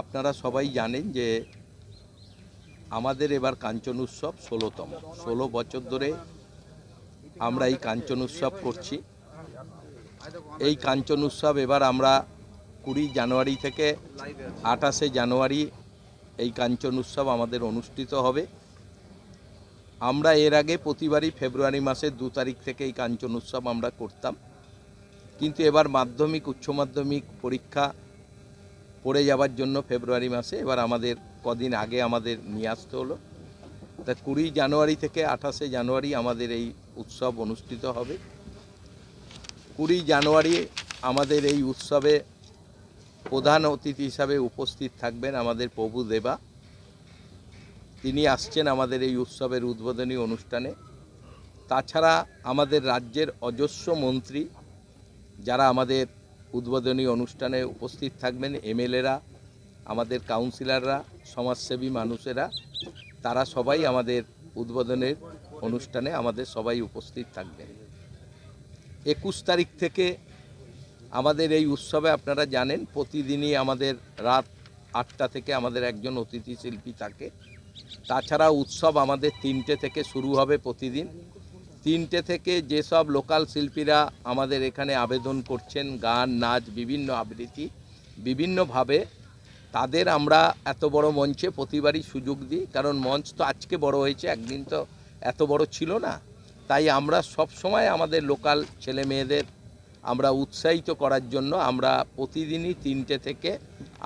আপনারা সবাই জানেন যে আমাদের এবার কাঞ্চন উৎসব ষোলোতম। ষোলো বছর ধরে আমরা এই কাঞ্চন উৎসব করছি। এই কাঞ্চন উৎসব এবার আমরা কুড়ি জানুয়ারি থেকে আঠাশে জানুয়ারি এই কাঞ্চন উৎসব আমাদের অনুষ্ঠিত হবে। আমরা এর আগে প্রতিবারই ফেব্রুয়ারি মাসের দু তারিখ থেকে এই কাঞ্চন উৎসব আমরা করতাম। কিন্তু এবার মাধ্যমিক, উচ্চ মাধ্যমিক পরীক্ষা পড়ে যাওয়ার জন্য ফেব্রুয়ারি মাসে, এবার আমাদের কদিন আগে আমাদের নিয়ে আসতে হলো। তা কুড়ি জানুয়ারি থেকে আঠাশে জানুয়ারি আমাদের এই উৎসব অনুষ্ঠিত হবে। কুড়ি জানুয়ারি আমাদের এই উৎসবে প্রধান অতিথি হিসাবে উপস্থিত থাকবেন আমাদের প্রভু দেবা। তিনি আসছেন আমাদের এই উৎসবের উদ্বোধনী অনুষ্ঠানে। তাছাড়া আমাদের রাজ্যের অজস্র মন্ত্রী, যারা আমাদের উদ্বোধনী অনুষ্ঠানে উপস্থিত থাকবেন এমএলএরা, আমাদের কাউন্সিলররা, সমাজসেবী মানুষেরা। তারা সবাই আমাদের উদ্বোধনের অনুষ্ঠানে আমাদের সবাই উপস্থিত থাকবেন। একুশ তারিখ থেকে আমাদের এই উৎসবে আপনারা জানেন, প্রতিদিনই আমাদের রাত আটটা থেকে আমাদের একজন অতিথি শিল্পী থাকে। তাছাড়া উৎসব আমাদের তিনটে থেকে শুরু হবে প্রতিদিন। তিনটে থেকে যেসব লোকাল শিল্পীরা আমাদের এখানে আবেদন করছেন, গান, নাচ, বিভিন্ন আবৃত্তি, বিভিন্নভাবে, তাদের আমরা এত বড় মঞ্চে প্রতিবারই সুযোগ দিই। কারণ মঞ্চ তো আজকে বড় হয়েছে, একদিন তো এত বড় ছিল না। তাই আমরা সব সময় আমাদের লোকাল ছেলে মেয়েদের আমরা উৎসাহিত করার জন্য আমরা প্রতিদিনই তিনটে থেকে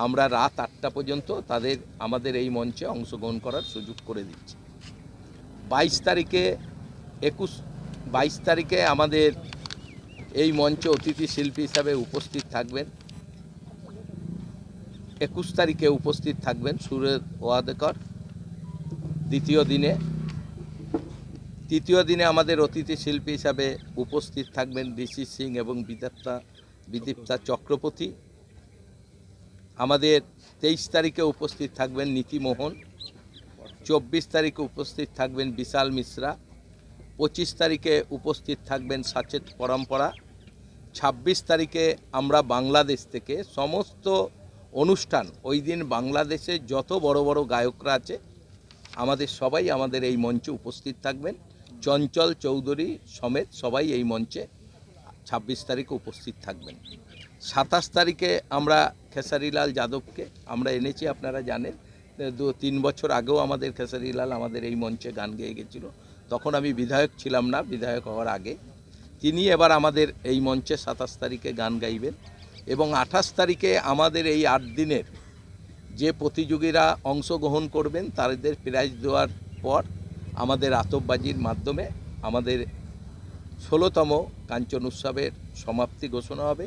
আমরা রাত আটটা পর্যন্ত তাদের, আমাদের এই মঞ্চে অংশগ্রহণ করার সুযোগ করে দিচ্ছি। বাইশ তারিখে একুশ বাইশ তারিখে আমাদের এই মঞ্চে অতিথি শিল্পী হিসাবে উপস্থিত থাকবেন। একুশ তারিখে উপস্থিত থাকবেন সুরের ওয়াদেকর। দ্বিতীয় দিনে, তৃতীয় দিনে আমাদের অতিথি শিল্পী হিসাবে উপস্থিত থাকবেন ঋষি সিং এবং বিদীপ্তা বিদীপ্তা চক্রবর্তী। আমাদের তেইশ তারিখে উপস্থিত থাকবেন নীতিমোহন। চব্বিশ তারিখে উপস্থিত থাকবেন বিশাল মিশ্রা। পঁচিশ তারিখে উপস্থিত থাকবেন সাচেত পরম্পরা। ছাব্বিশ তারিখে আমরা বাংলাদেশ থেকে সমস্ত অনুষ্ঠান, ওই দিন বাংলাদেশে যত বড় বড় গায়করা আছে, আমাদের সবাই আমাদের এই মঞ্চে উপস্থিত থাকবেন। চঞ্চল চৌধুরী সমেত সবাই এই মঞ্চে ছাব্বিশ তারিখে উপস্থিত থাকবেন। সাতাশ তারিখে আমরা খেসারিলাল যাদবকে, আমরা এনেছি, আপনারা জানেন দু তিন বছর আগেও আমাদের খেসারিলাল আমাদের এই মঞ্চে গান গেয়ে গেছিল। তখন আমি বিধায়ক ছিলাম না, বিধায়ক হওয়ার আগে। তিনি এবার আমাদের এই মঞ্চে সাতাশ তারিখে গান গাইবেন এবং আঠাশ তারিখে আমাদের এই আট দিনের যে প্রতিযোগীরা অংশগ্রহণ করবেন, তাদের প্রাইজ দেওয়ার পর আমাদের আতপবাজির মাধ্যমে আমাদের ষোলোতম কাঞ্চন উৎসবের সমাপ্তি ঘোষণা হবে।